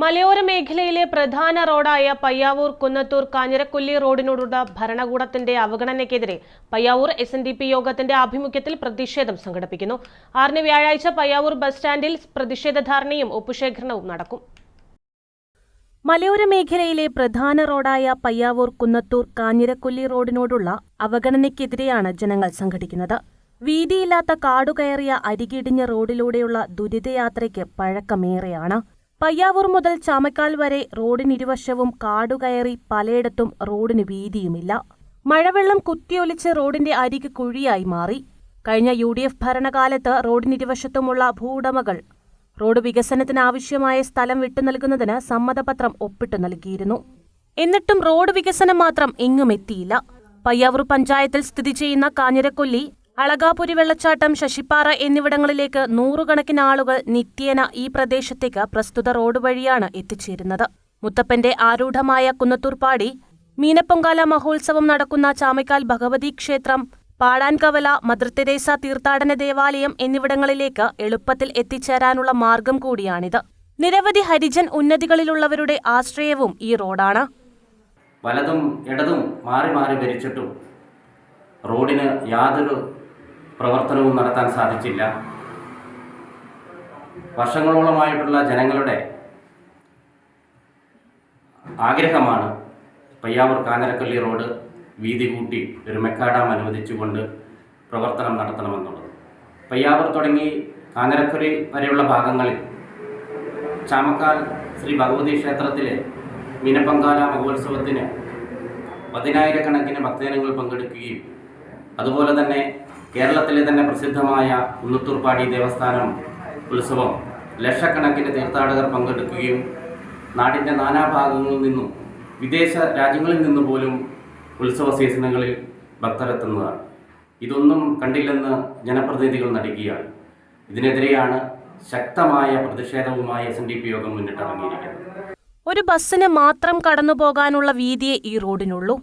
മലയോര മേഖലയിലെ പ്രധാന റോഡായ പയ്യാവൂർ കുന്നത്തൂർ കാഞ്ഞിരക്കൊല്ലി റോഡിനോടുള്ള ഭരണകൂടത്തിന്റെ അവഗണനയ്ക്കെതിരെ Payyavoor S N D P യോഗത്തിന്റെ ആഭിമുഖ്യത്തിൽ പ്രതിഷേധം സംഘടിപ്പിക്കുന്നു. ആറിന് വ്യാഴാഴ്ച പയ്യാവൂർ ബസ് സ്റ്റാൻഡിൽ പ്രതിഷേധ ധാരണയും ഒപ്പുശേഖരണവും നടക്കും. മലയോര മേഖലയിലെ പ്രധാന റോഡായ പയ്യാവൂർ കുന്നത്തൂർ കാഞ്ഞിരക്കൊല്ലി റോഡിനോടുള്ള അവഗണനയ്ക്കെതിരെയാണ് ജനങ്ങൾ സംഘടിക്കുന്നത്. വീതിയില്ലാത്ത കാടുകയറിയ അരികിടിഞ്ഞ റോഡിലൂടെയുള്ള ദുരിതയാത്രയ്ക്ക് പഴക്കമേറെയാണ്. പയ്യാവൂർ മുതൽ ചാമക്കാൽ വരെ റോഡിന് റോഡിനിരുവശവും കാടുകയറി പലയിടത്തും റോഡിന് വീതിയുമില്ല. മഴവെള്ളം കുത്തിയൊലിച്ച് റോഡിന്റെ അരിക് കുഴിയായി മാറി. കഴിഞ്ഞ യു ഡി എഫ് ഭരണകാലത്ത് റോഡിനിരുവശത്തുമുള്ള ഭൂവുടമകൾ റോഡ് വികസനത്തിനാവശ്യമായ സ്ഥലം വിട്ടു നൽകുന്നതിന് സമ്മതപത്രം ഒപ്പിട്ടു നൽകിയിരുന്നു. എന്നിട്ടും റോഡ് വികസനം മാത്രം എങ്ങും എത്തിയില്ല പയ്യാവൂർ പഞ്ചായത്തിൽ സ്ഥിതി ചെയ്യുന്ന കാഞ്ഞിരക്കൊല്ലി അളകാപുരി വെള്ളച്ചാട്ടം ശശിപ്പാറ എന്നിവിടങ്ങളിലേക്ക് നൂറുകണക്കിന് ആളുകൾ നിത്യേന ഈ പ്രദേശത്തേക്ക് പ്രസ്തുത റോഡ് വഴിയാണ് എത്തിച്ചേരുന്നത്. മുത്തപ്പന്റെ ആരൂഢമായ കുന്നത്തൂർപ്പാടി മീനപ്പൊങ്കാല മഹോത്സവം നടക്കുന്ന ചാമക്കാൽ ഭഗവതി ക്ഷേത്രം പാടാൻകവല മദർതെരേസ തീർത്ഥാടന ദേവാലയം എന്നിവിടങ്ങളിലേക്ക് എളുപ്പത്തിൽ എത്തിച്ചേരാനുള്ള മാർഗം കൂടിയാണിത്. നിരവധി ഹരിജൻ ഉന്നതികളിലുള്ളവരുടെ ആശ്രയവും ഈ റോഡാണ്. വലതും ഇടതും മാറി മാറി ഭരിച്ചിട്ടും റോഡിന് യാതൊരു പ്രവർത്തനവും നടത്താൻ സാധിച്ചില്ല. വർഷങ്ങളോളമായിട്ടുള്ള ജനങ്ങളുടെ ആഗ്രഹമാണ് പയ്യാവൂർ കാനരക്കള്ളി റോഡ് വീതി കൂട്ടി ഒരു മെക്കാഡാം അനുവദിച്ചുകൊണ്ട് പ്രവർത്തനം നടത്തണമെന്നുള്ളത്. പയ്യാവൂർ തുടങ്ങി കാഞ്ഞിരക്കുരി വരെയുള്ള ഭാഗങ്ങളിൽ ചാമക്കാൽ ശ്രീ ഭഗവതി ക്ഷേത്രത്തിലെ മീനപ്പങ്കാല മഹോത്സവത്തിന് പതിനായിരക്കണക്കിന് ഭക്തജനങ്ങൾ പങ്കെടുക്കുകയും അതുപോലെ തന്നെ കേരളത്തിലെ തന്നെ പ്രസിദ്ധമായ കുന്നത്തൂർപ്പാടി ദേവസ്ഥാനം ഉത്സവം ലക്ഷക്കണക്കിന് തീർത്ഥാടകർ പങ്കെടുക്കുകയും നാടിന്റെ നാനാഭാഗങ്ങളിൽ നിന്നും വിദേശ രാജ്യങ്ങളിൽ നിന്ന് പോലും ഉത്സവ സീസണുകളിൽ ഭക്തരെത്തുന്നതാണ്. ഇതൊന്നും കണ്ടില്ലെന്ന് ജനപ്രതിനിധികൾ നടിക്കുകയാണ്. ഇതിനെതിരെയാണ് ശക്തമായ പ്രതിഷേധവുമായി എസ് എൻ ഡി പി യോഗം മുന്നിട്ടിറങ്ങിയിരിക്കുന്നത്. ഒരു ബസ്സിന് മാത്രം കടന്നു പോകാനുള്ള വീതിയെ ഈ റോഡിനുള്ളൂ.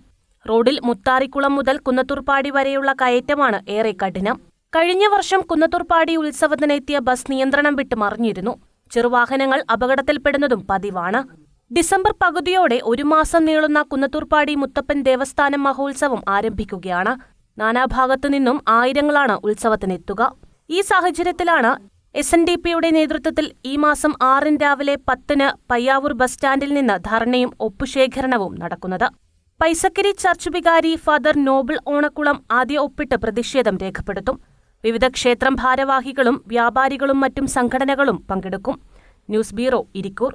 റോഡിൽ മുത്താറിക്കുളം മുതൽ കുന്നത്തൂർപ്പാടി വരെയുള്ള കയറ്റമാണ് ഏറെ കഠിനം. കഴിഞ്ഞ വർഷം കുന്നത്തൂർപ്പാടി ഉത്സവത്തിനെത്തിയ ബസ് നിയന്ത്രണം വിട്ട് മറിഞ്ഞിരുന്നു. ചെറുവാഹനങ്ങൾ അപകടത്തിൽപ്പെടുന്നതും പതിവാണ്. ഡിസംബർ പകുതിയോടെ ഒരു മാസം നീളുന്ന കുന്നത്തൂർപ്പാടി മുത്തപ്പൻ ദേവസ്ഥാനം മഹോത്സവം ആരംഭിക്കുകയാണ്. നാനാഭാഗത്തു നിന്നും ആയിരങ്ങളാണ് ഉത്സവത്തിനെത്തുക. ഈ സാഹചര്യത്തിലാണ് എസ് എൻ ഡി പിയുടെ നേതൃത്വത്തിൽ ഈ മാസം ആറിന് രാവിലെ പത്തിന് പയ്യാവൂർ ബസ് സ്റ്റാൻഡിൽ നിന്ന് ധർണയും ഒപ്പുശേഖരണവും നടക്കുന്നത്. പൈസക്കരി ചർച്ച് വികാരി ഫാദർ നോബിൾ ഓണക്കുളം ആദ്യ ഒപ്പിട്ട് പ്രതിഷേധം രേഖപ്പെടുത്തും. വിവിധ ക്ഷേത്രം ഭാരവാഹികളും വ്യാപാരികളും മറ്റും സംഘടനകളും പങ്കെടുക്കും. News bureau Irikkur.